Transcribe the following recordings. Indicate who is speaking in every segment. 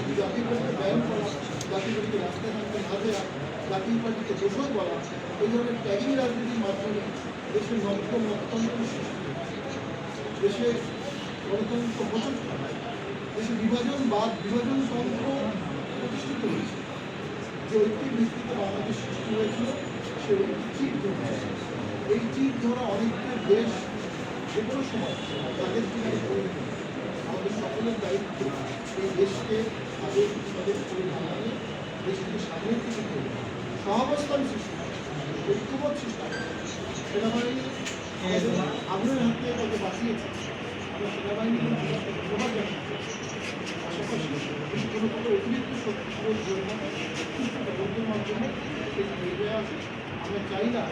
Speaker 1: পার্টিকে ব্যান করা পার্টিকে রাস্তায় থাকতে না দেওয়া জাতীয় পার্টিকে দোষণ করা এই ধরনের ট্যাগিং রাজনীতির মাধ্যমে দেশের নব্য গণতন্ত্র সৃষ্টি গণতন্ত্র করা দেশে বিভাজনবাদ বিভাজনতন্ত্র প্রতিষ্ঠিত হয়েছে যে ঐক্যের ভিত্তিতে বাংলাদেশ সৃষ্টি হয়েছিল সে চির ধরা এই চির ধরা অনেকটা দেশ যে কোনো সময় তাদের। আমাদের সকলের দায়িত্ব এই দেশকে তাদের তাদের বানানো দেশকে সামনের দিকে তুলে সহাবস্থান সৃষ্টি ঐক্যবোধ সৃষ্টি। সেনাবাহিনী আমাদের আগ্রহের হাত থেকে তাকে বাঁচিয়েছে আমরা সেনাবাহিনীকে ধন্যবাদ জানাচ্ছি কোনো কোনো অতিরিক্ত শক্তি প্রয়োগ সুস্থ তদন্তের মাধ্যমে সেটি বেরিয়ে আসে আমরা চাই না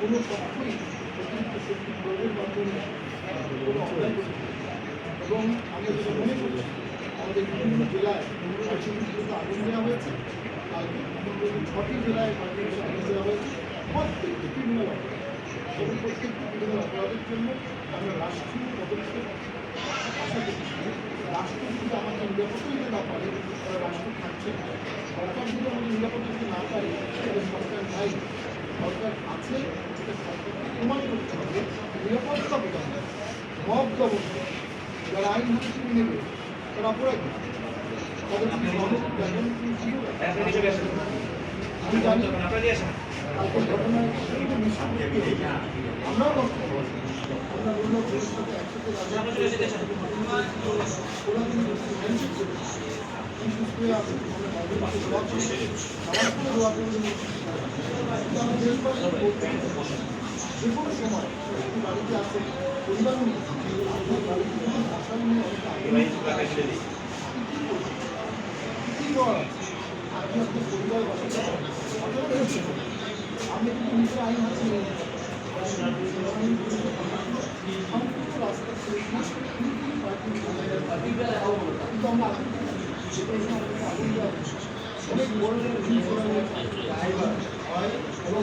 Speaker 1: কোনো পক্ষই অতিরিক্ত শক্তি প্রয়োগের মাধ্যমে কোনো পারে। এবং যেটা মনে করছি আমাদের বিভিন্ন জেলায় পার্টিগুলোতে আগুন দেওয়া হয়েছে। কালকে আমাদের ছটি জেলায় পার্টিগুলোতে আগুন দেওয়া হয়েছে। প্রত্যেকটি অপরাধ এবং প্রত্যেকটি ক্রিমিনাল অপরাধের জন্য আমরা রাষ্ট্রীয় পদক্ষেপ আশা করছি। রাষ্ট্র যদি আমাকে নিরাপত্তা দিতে না পারে তাহলে রাষ্ট্র থাকছে সরকার যদি আমাদের নিরাপত্তা দিতে না পারে, তাহলে সরকার নাই। সরকার আছে, সেটা সরকারকে প্রমাণ করতে হবে। নিরাপত্তা প্রদান মব ব্যবস্থা যারা আইন হাতে নেবে তারা অপরাধী তাদের আমি জানি। চাই, যে কোনো সময় আছে? আমি কিন্তু নিজে আইন নিই। সম্পূর্ণ রাস্তা কিন্তু আমরা। অনেক। হয় এবং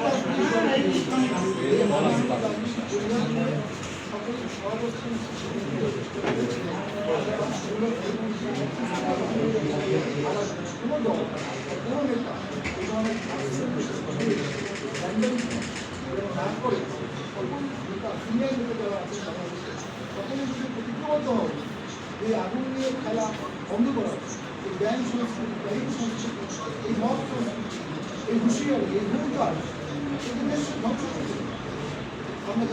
Speaker 1: এই আগুন নিয়ে খেলা বন্ধ করা এই ব্যাংক সংস্কৃতি ব্যাংক সংস্কৃতি এই মত এই হুঁশিয়ারি এই ধ্বংস করতে আমরা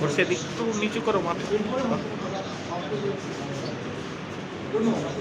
Speaker 2: খরচের দিক একটু নিচু করো মাথা
Speaker 1: এরপরে ধন্যবাদ